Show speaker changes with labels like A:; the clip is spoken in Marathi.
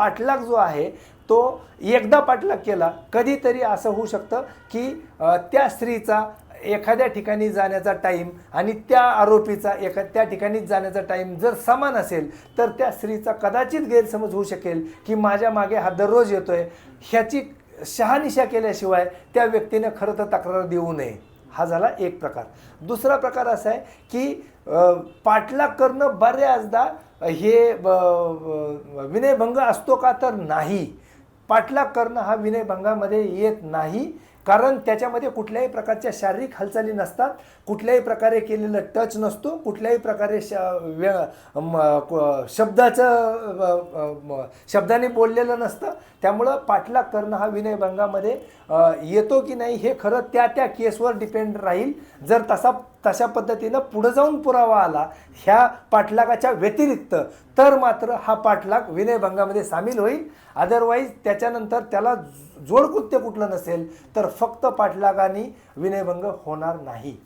A: पाठलाग जो आहे तो एकदा पाठलाग केला कधीतरी असं होऊ शकतं की अ, त्या स्त्रीचा एखाद्या ठिकाणी जाण्याचा टाईम आणि त्या आरोपीचा एखा त्या ठिकाणी जाण्याचा टाईम जर समान असेल तर त्या स्त्रीचा कदाचित गैरसमज होऊ शकेल की माझ्या मागे हा दररोज येतोय. ह्याची शहानिशा केल्याशिवाय त्या व्यक्तीने खरं तर तक्रार देऊ नये. हा झाला एक प्रकार. दुसरा प्रकार असा आहे की पाठलाग करणं बऱ्याचदा हे ब- विनयभंग असतो का तर नाही. पाठलाग करणं हा विनयभंगामध्ये येत नाही. कारण त्याच्यामध्ये कुठल्याही प्रकारच्या शारीरिक हालचाली नसतात कुठल्याही प्रकारे केलेलं टच नसतो कुठल्याही प्रकारे श व्य शब्दाचं शब्दाने बोललेलं नसतं. त्यामुळं पाठलाग करणं हा विनयभंगामध्ये येतो की नाही हे खरं त्या त्या केसवर डिपेंड राहील. जर तसा तशा पद्धतीनं पुढं जाऊन पुरावा आला ह्या पाठलागाच्या व्यतिरिक्त तर मात्र हा पाठलाग विनयभंगामध्ये सामील होईल. अदरवाईज त्याच्यानंतर त्याला जोडकृत्य कुठलं नसेल तर फक्त पाठलागाने विनयभंग होणार नाही.